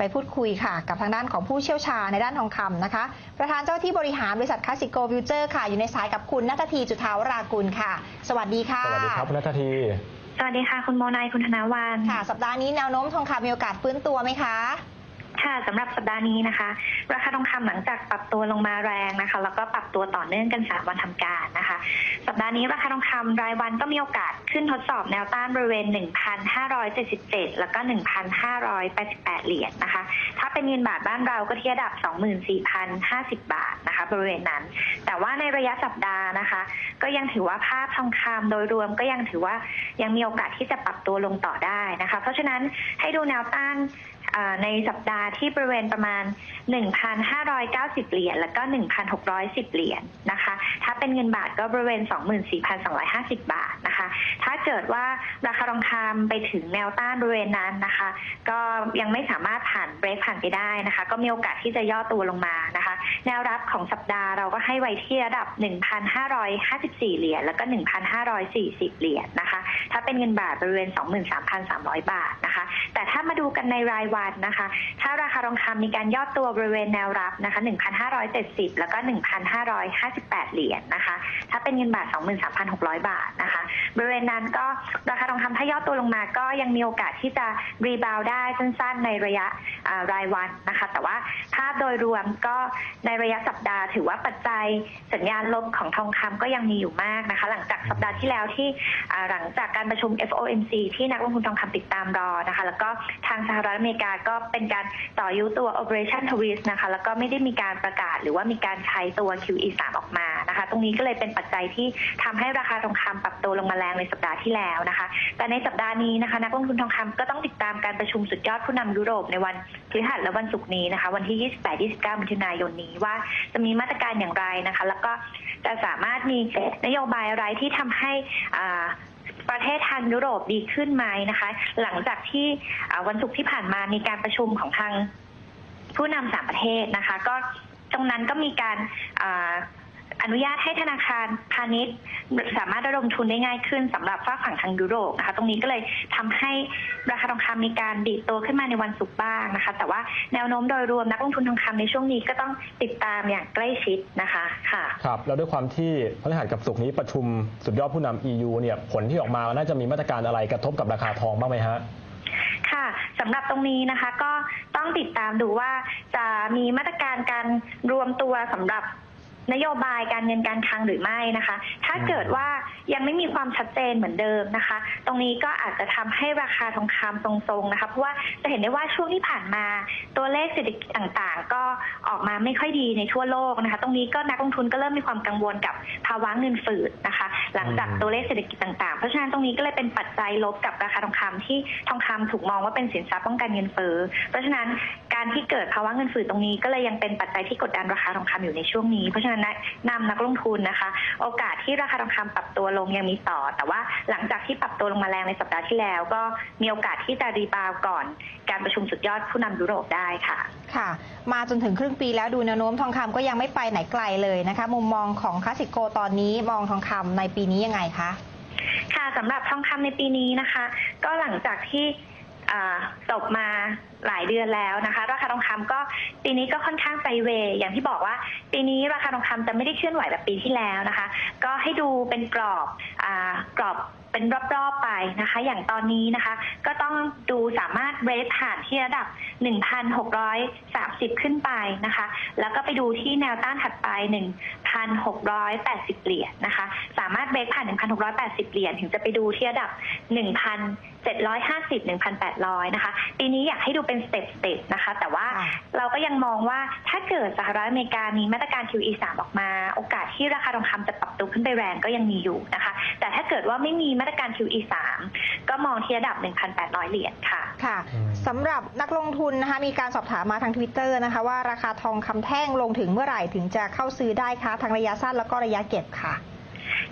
ไปพูดคุยค่ะ กับทางด้านของผู้เชี่ยวชาญในด้านทองคำนะคะ ประธานเจ้าที่บริหารบริษัทคลาสสิโกฟิวเจอร์ค่ะ อยู่ในสายกับคุณนัททีจุธาวรากุลค่ะ สวัสดีค่ะ สวัสดีครับคุณนัททีสวัสดีค่ะ คุณโมนายคุณธนาวันค่ะ สัปดาห์นี้แนวโน้มทองคำมีโอกาสฟื้นตัวไหมคะ ค่ะสำหรับสัปดาห์นี้นะคะ ราคาทองคำหลังจากปรับตัวลงมาแรงนะคะ แล้วก็ปรับตัวต่อเนื่องกันสามวันทำการนะคะ สัปดาห์นี้ราคาทองคำรายวันก็มีโอกาสขึ้นทดสอบแนวต้านบริเวณ 1,577 แล้วก็ 1,588 เหรียญนะคะ ถ้าเป็นเงินบาทบ้านเราก็ที่ระดับ 24,050 บาทนะคะ บริเวณนั้น แต่ว่าในระยะสัปดาห์นะคะ ก็ยังถือว่าภาพทองคำโดยรวมก็ยังถือว่ายังมีโอกาสที่จะปรับตัวลงต่อได้นะคะ เพราะฉะนั้นให้ดูแนวต้าน ในสัปดาห์ที่บริเวณประมาณ 1,590 เหรียญแล้วก็ 1,610 เหรียญนะคะ ถ้าเป็นเงินบาทก็บริเวณ 24,250 บาทนะคะ ถ้าเกิดว่าราคาทองคำไปถึงแนวต้านบริเวณนั้นนะคะ ก็ยังไม่สามารถผ่านเบรกผ่านไปได้นะคะ ก็มีโอกาสที่จะย่อตัวลงมานะคะ แนวรับของสัปดาห์เราก็ให้ไว้ที่ระดับ 1,554 เหรียญแล้วก็ 1,540 เหรียญนะคะถ้าเป็นเงินบาทบริเวณ 23,300 บาทนะคะ แต่ถ้ามาดูกันในรายวันนะคะ ถ้าราคาทองคำมีการย่อตัวบริเวณแนวรับนะคะ 1,570 แล้วก็ 1,558 เหรียญนะคะ ถ้าเป็นเงินบาท 23,600 บาทนะคะ บริเวณนั้นก็ราคาทองคำถ้าย่อตัวลงมาก็ยังมีโอกาสที่จะรีบาวได้สั้นๆในระยะรายวันนะคะ แต่ว่าภาพโดยรวมก็ในระยะสัปดาห์ ถือว่าปัจจัยสัญญาณลบของทองคำก็ยังมีอยู่มากนะคะ หลังจากสัปดาห์ที่แล้วที่อ่าหลังจากการประชุม FOMC ที่นักลงทุนทองคำติดตามรอนะคะ แล้วก็ทางสหรัฐอเมริกาก็เป็นการต่อยุตัว Operation Twist นะคะ แล้วก็ไม่ได้มีการประกาศหรือว่ามีการใช้ตัว QE 3ออกมานะคะ ตรงนี้ก็เลยเป็นปัจจัยที่ทำให้ราคาทองคำปรับตัวลงมาแรงในสัปดาห์ที่แล้วนะคะ แต่ในสัปดาห์นี้นะคะ นักลงทุนทองคำก็ต้องติดตามการประชุมสุดยอดผู้นำยุโรปในวันพฤหัสและวันศุกร์นี้นะคะ วันที่ 28-29มิถุนายนนี้ว่าจะมีมาตรการอย่างไรนะคะ แล้วก็จะสามารถมีนโยบายอะไรที่ทำให้อ่า ประเทศทางยุโรปดีขึ้นไหมนะคะ หลังจากที่วันศุกร์ที่ผ่านมามีการประชุมของทางผู้นำสามประเทศนะคะ ก็ตรงนั้นก็มีการ อ่าอนุญาตให้ธนาคารพาณิชย์ สามารถระดมทุนได้ง่ายขึ้นสำหรับฝากฝั่งทางยุโรปนะคะ ตรงนี้ก็เลยทำให้ราคาทองคำมีการดีดตัวขึ้นมาในวันศุกร์บ้างนะคะ แต่ว่าแนวโน้มโดยรวมนักลงทุนทองคำในช่วงนี้ก็ต้องติดตามอย่างใกล้ชิดนะคะค่ะครับแล้วด้วยความที่พฤหัสกับศุกร์นี้ประชุมสุดยอดผู้นำ EU เนี่ยผลที่ออกมาน่าจะมีมาตรการอะไรกระทบกับราคาทองบ้างไหมฮะค่ะสำหรับตรงนี้นะคะก็ต้องติดตามดูว่าจะมีมาตรการการรวมตัวสำหรับ นโยบายการเงินการคลังหรือไม่นะคะ ถ้าเกิดว่ายังไม่มีความชัดเจนเหมือนเดิมนะคะ ตรงนี้ก็อาจจะทำให้ราคาทองคำทรงๆนะคะ เพราะว่าจะเห็นได้ว่าช่วงที่ผ่านมาตัวเลขเศรษฐกิจต่างๆ ก็ออกมาไม่ค่อยดีในทั่วโลกนะคะ ตรงนี้ก็นักลงทุนก็เริ่มมีความกังวลกับภาวะเงินฝืดนะคะ หลังจากตัวเลขเศรษฐกิจต่างๆ เพราะฉะนั้นตรงนี้ก็เลยเป็นปัจจัยลบกับราคาทองคำที่ทองคำถูกมองว่าเป็นสินทรัพย์ป้องกันเงินเฟ้อ เพราะฉะนั้นการที่เกิดภาวะเงินฝืดตรงนี้ก็เลยยังเป็นปัจจัยที่กดดันราคาทองคำอยู่ในช่วงนี้ เพราะฉะนั้นแนะนำนักลงทุนนะคะ โอกาสที่ราคาทองคำปรับตัวลงยังมีต่อ แต่ว่าหลังจากที่ปรับตัวลงมาแรงในสัปดาห์ที่แล้ว ก็มีโอกาสที่จะรีบาวด์ก่อน การประชุมสุดยอดผู้นำยุโรปได้ค่ะ ค่ะ มาจนถึงครึ่งปีแล้วดูแนวโน้มทองคำก็ยังไม่ไปไหนไกลเลยนะคะ มุมมองของคลาสสิโกตอนนี้มองทองคำในปีนี้ยังไงคะ ค่ะสำหรับทองคำในปีนี้นะคะ ก็หลังจากที่อ่า จบมาหลายเดือนแล้วนะคะ ราคาทองคำก็ปีนี้ก็ค่อนข้างไซเวย์อย่างที่บอกว่า ปีนี้ราคาทองคำจะไม่ได้เคลื่อนไหวแบบปีที่แล้วนะคะ ก็ให้ดูเป็นกรอบอกรอบเป็นรอบๆไปนะคะ อย่างตอนนี้นะคะ ก็ต้องดูสามารถเรทผ่านที่ระดับ 1,630 ขึ้นไปนะคะ แล้วก็ไปดูที่แนวต้านถัดไป 1,680 เหรียญนะคะ สามารถเบรกผ่าน 1,680 เหรียญถึงจะไปดูที่ระดับ1,750 1,800 นะคะ ปีนี้อยากให้ดูเป็นสเต็ปสเต็ปนะคะ แต่ว่าค่ะเราก็ยังมองว่าถ้าเกิดสหรัฐอเมริกามีมาตรการ QE 3 ออกมา โอกาสที่ราคาทองคำจะปรับตัวขึ้นไปแรงก็ยังมีอยู่นะคะ แต่ถ้าเกิดว่าไม่มีมาตรการ QE 3 ก็มองที่ระดับ 1,800 เหรียญค่ะค่ะอืมสำหรับนักลงทุนนะคะมีการสอบถามมาทาง Twitter นะคะว่าราคาทองคำแท่งลงถึงเมื่อไหร่ถึงจะเข้าซื้อได้คะทั้งระยะสั้นแล้วก็ระยะเก็บค่ะ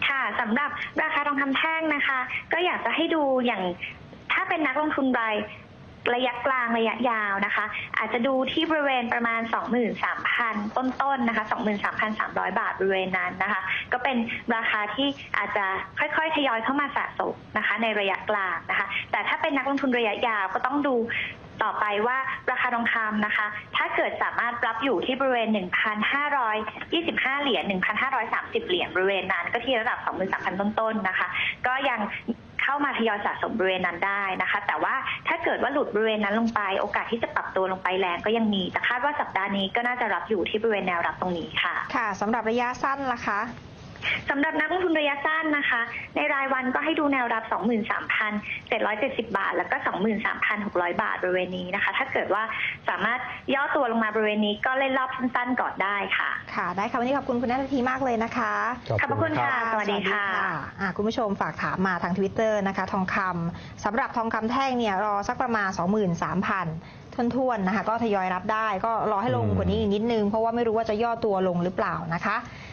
ค่ะสำหรับราคาทองคำแท่งนะคะ ก็อยากจะให้ดูอย่างถ้าเป็นนักลงทุนรายระยะกลางระยะยาวนะคะ อาจจะดูที่บริเวณประมาณ 23,000 ต้นๆนะคะ 23,300 บาทบริเวณนั้นนะคะ ก็เป็นราคาที่อาจจะค่อยๆ ทยอยเข้ามาสะสมนะคะ ในระยะกลางนะคะ แต่ถ้าเป็นนักลงทุนระยะยาวก็ต้องดู ต่อไปว่าราคาทองคำนะคะ ถ้าเกิดสามารถรับอยู่ที่บริเวณ 1,525 เหรียญ 1,530 เหรียญบริเวณนั้น ก็ที่ระดับ 23,000 ต้นๆนะคะ ก็ยังเข้ามาทยอยสะสมบริเวณนั้นได้นะคะ แต่ว่าถ้าเกิดว่าหลุดบริเวณนั้นลงไป โอกาสที่จะปรับตัวลงไปแรงก็ยังมี แต่คาดว่าสัปดาห์นี้ก็น่าจะรับอยู่ที่บริเวณแนวรับตรงนี้ค่ะ ค่ะสำหรับระยะสั้นล่ะคะ สำหรับนักลงทุนระยะสั้นนะคะ ในรายวันก็ให้ดูแนวรับ 23,770 บาท แล้วก็ 23,600 บาทบริเวณนี้นะคะ ถ้าเกิดว่าสามารถย่อตัวลงมาบริเวณนี้ก็เล่นรอบสั้นๆก่อนได้ค่ะ ค่ะ ได้ค่ะ วันนี้ขอบคุณคุณนัททีมากเลยนะคะขอบพระคุณค่ะ สวัสดีค่ะอะคุณผู้ชมฝากถามมาทาง Twitter นะคะ ทองคำสำหรับทองคำแท่งเนี่ยรอสักประมาณ 23,000ท้วนๆนะคะก็ทยอยรับได้ก็รอให้ลงอืมกว่านี้อีกนิดนึง เพราะว่าไม่รู้ว่าจะย่อตัวลงหรือเปล่านะคะ